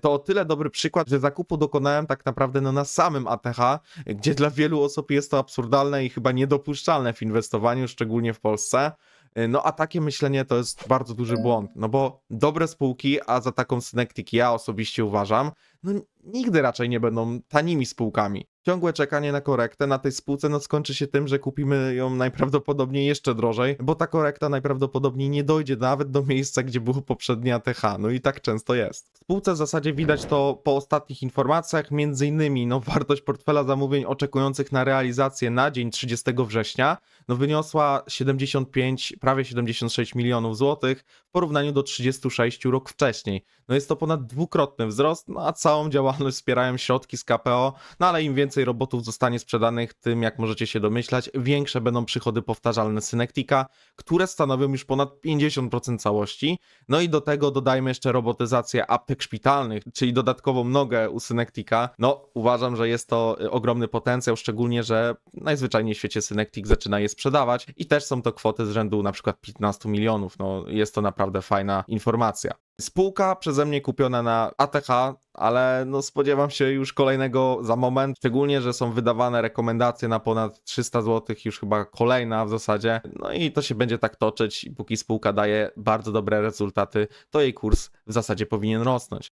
to o tyle dobry przykład, że zakupu dokonałem tak naprawdę no na samym ATH, gdzie dla wielu osób jest to absurdalne i chyba niedopuszczalne w inwestowaniu, szczególnie w Polsce. No a takie myślenie to jest bardzo duży błąd, no bo dobre spółki, a za taką Synectic ja osobiście uważam, no nigdy raczej nie będą tanimi spółkami. Ciągłe czekanie na korektę na tej spółce no skończy się tym, że kupimy ją najprawdopodobniej jeszcze drożej, bo ta korekta najprawdopodobniej nie dojdzie nawet do miejsca, gdzie było poprzednie ATH, no i tak często jest. W spółce w zasadzie widać to po ostatnich informacjach, między innymi no wartość portfela zamówień oczekujących na realizację na dzień 30 września no wyniosła 75, prawie 76 milionów złotych w porównaniu do 36 rok wcześniej. No jest to ponad dwukrotny wzrost, no a całą działalność wspierają środki z KPO, no ale im więcej robotów zostanie sprzedanych, tym jak możecie się domyślać, większe będą przychody powtarzalne Synectica, które stanowią już ponad 50% całości. No i do tego dodajmy jeszcze robotyzację aptek szpitalnych, czyli dodatkową nogę u Synectica. No uważam, że jest to y, ogromny potencjał, szczególnie, że najzwyczajniej w świecie Synectic zaczyna je sprzedawać i też są to kwoty z rzędu na przykład 15 milionów. No jest to naprawdę fajna informacja. Spółka przeze mnie kupiona na ATH, ale no spodziewam się już kolejnego za moment, szczególnie, że są wydawane rekomendacje na ponad 300 zł, już chyba kolejna w zasadzie. No i to się będzie tak toczyć i póki spółka daje bardzo dobre rezultaty, to jej kurs w zasadzie powinien rosnąć.